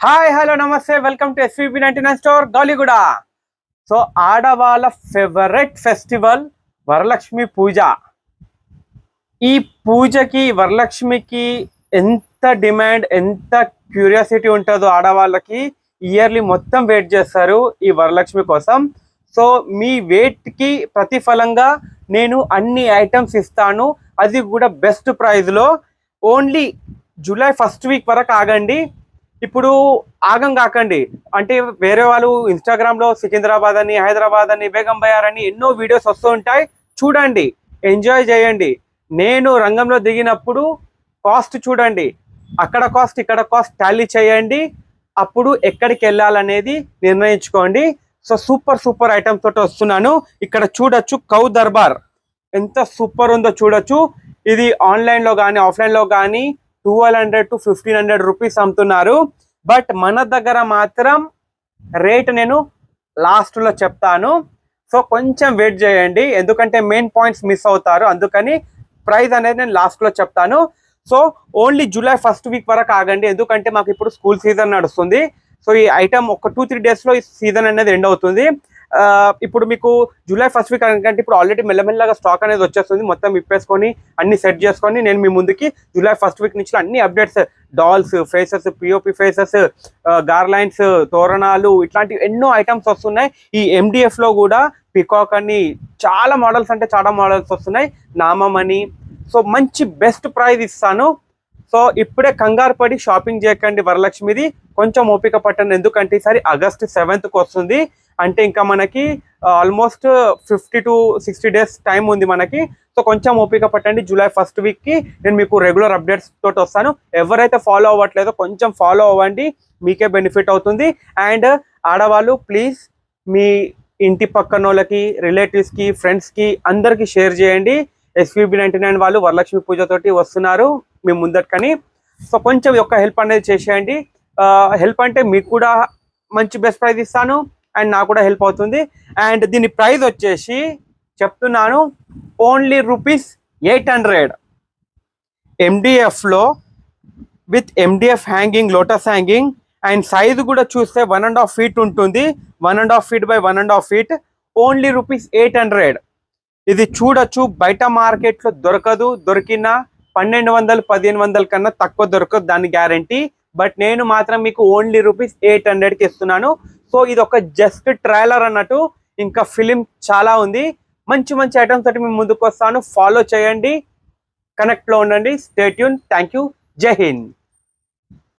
Hi hello నమస్తే. Welcome to SVP ninety nine store Galiguda so ఆడవాళ్ళ favourite festival Varalakshmi పూజ. ఈ పూజకి వరలక్ష్మికి ఎంత డిమాండ్ ఎంత క్యూరియాసిటీ ఉంటుందో ఆడవాళ్ళకి ఇయర్లీ మొత్తం వెయిట్ చేస్తారు ఈ వరలక్ష్మి కోసం. సో మీ వెయిట్కి ప్రతిఫలంగా నేను అన్ని ఐటమ్స్ ఇస్తాను. అది కూడా బెస్ట్ ప్రైజ్లో ఓన్లీ జూలై ఫస్ట్ వీక్ వరకు ఆగండి. ఇప్పుడు ఆగం కాకండి. అంటే వేరే వాళ్ళు ఇన్స్టాగ్రామ్లో సికింద్రాబాద్ అని హైదరాబాద్ అని బేగం బయార్ అని ఎన్నో వీడియోస్ వస్తూ ఉంటాయి. చూడండి. ఎంజాయ్ చేయండి. నేను రంగంలో దిగినప్పుడు కాస్ట్ చూడండి. అక్కడ కాస్ట్ ఇక్కడ కాస్ట్ టాలీ చేయండి. అప్పుడు ఎక్కడికి వెళ్ళాలనేది నిర్ణయించుకోండి. సో సూపర్ సూపర్ ఐటమ్స్ తోటి వస్తున్నాను. ఇక్కడ చూడొచ్చు కౌ దర్బార్. ఎంత సూపర్ ఉందో చూడొచ్చు. ఇది ఆన్లైన్లో కానీ ఆఫ్లైన్లో కానీ twelve hundred to fifteen hundred rupees అమ్ముతున్నారు. బట్ మన దగ్గర మాత్రం రేట్ నేను లాస్ట్లో చెప్తాను. సో కొంచెం వెయిట్ చేయండి. ఎందుకంటే మెయిన్ పాయింట్స్ మిస్ అవుతారు. అందుకని ప్రైస్ అనేది నేను లాస్ట్లో చెప్తాను. So only July first week వరకు ఆగండి. ఎందుకంటే మాకు ఇప్పుడు స్కూల్ సీజన్ నడుస్తుంది. సో ఈ ఐటమ్ ఒక టూ త్రీ డేస్లో ఈ సీజన్ అనేది ఎండ్ అవుతుంది. ఇప్పుడు మీకు జూలై ఫస్ట్ వీక్ అంటే ఇప్పుడు ఆల్రెడీ మెల్లమెల్లగా స్టాక్ అనేది వచ్చేస్తుంది. మొత్తం విప్పేసుకొని అన్ని సెట్ చేసుకొని నేను మీ ముందుకి జూలై ఫస్ట్ వీక్ నుంచి అన్ని updates dolls faces POP faces garlands తోరణాలు ఇట్లాంటి ఎన్నో ఐటమ్స్ వస్తున్నాయి. ఈ ఎండిఎఫ్లో కూడా పికాక్ అని చాలా మోడల్స్ అంటే చాలా మోడల్స్ వస్తున్నాయి. నామం అని. సో మంచి బెస్ట్ ప్రైజ్ ఇస్తాను. సో ఇప్పుడే కంగారు పడి షాపింగ్ చేయకండి వరలక్ష్మిది. కొంచెం ఓపిక పట్టండి. ఎందుకంటే ఈసారి ఆగస్ట్ సెవెంత్కి వస్తుంది. అంటే ఇంకా మనకి almost fifty to sixty days time ఉంది మనకి. సో కొంచెం ఓపిక పట్టండి. జూలై ఫస్ట్ వీక్కి నేను మీకు రెగ్యులర్ అప్డేట్స్ తోటి వస్తాను. ఎవరైతే ఫాలో అవ్వట్లేదో కొంచెం ఫాలో అవ్వండి. మీకే బెనిఫిట్ అవుతుంది. అండ్ ఆడవాళ్ళు ప్లీజ్ మీ ఇంటి పక్కన వాళ్ళకి రిలేటివ్స్కి ఫ్రెండ్స్కి అందరికీ షేర్ చేయండి. ఎస్వీబీ నైన్టీ నైన్ వాళ్ళు వరలక్ష్మి పూజతోటి వస్తున్నారు మీ ముందటికని. సో కొంచెం యొక్క హెల్ప్ అనేది చేసేయండి. హెల్ప్ అంటే మీకు కూడా మంచి బెస్ట్ ప్రైజ్ ఇస్తాను. అండ్ నాకు కూడా హెల్ప్ అవుతుంది. అండ్ దీని ప్రైస్ వచ్చేసి చెప్తున్నాను only rupees eight hundred. ఎండిఎఫ్లో with MDF hanging lotus hanging and size కూడా చూస్తే వన్ అండ్ హాఫ్ ఫీట్ ఉంటుంది. One and half feet by one and half feet only rupees eight hundred. ఇది చూడొచ్చు బయట మార్కెట్లో దొరకదు దొరికినా పన్నెండు వందలు పదిహేను వందల కన్నా తక్కువ దొరకదు దాని గ్యారంటీ. బట్ నేను మాత్రం మీకు ఓన్లీ రూపీస్ ఎయిట్ హండ్రెడ్కి ఇస్తున్నాను. సో ఇది ఒక జస్ట్ ట్రైలర్ అన్నట్టు ఇంకా ఫిలిం చాలా ఉంది. మంచి మంచి ఐటమ్స్ తోటి మేము ముందుకు వస్తాను ఫాలో చేయండి కనెక్ట్లో ఉండండి. స్టేట్యూన్ థ్యాంక్ యూ జై హింద్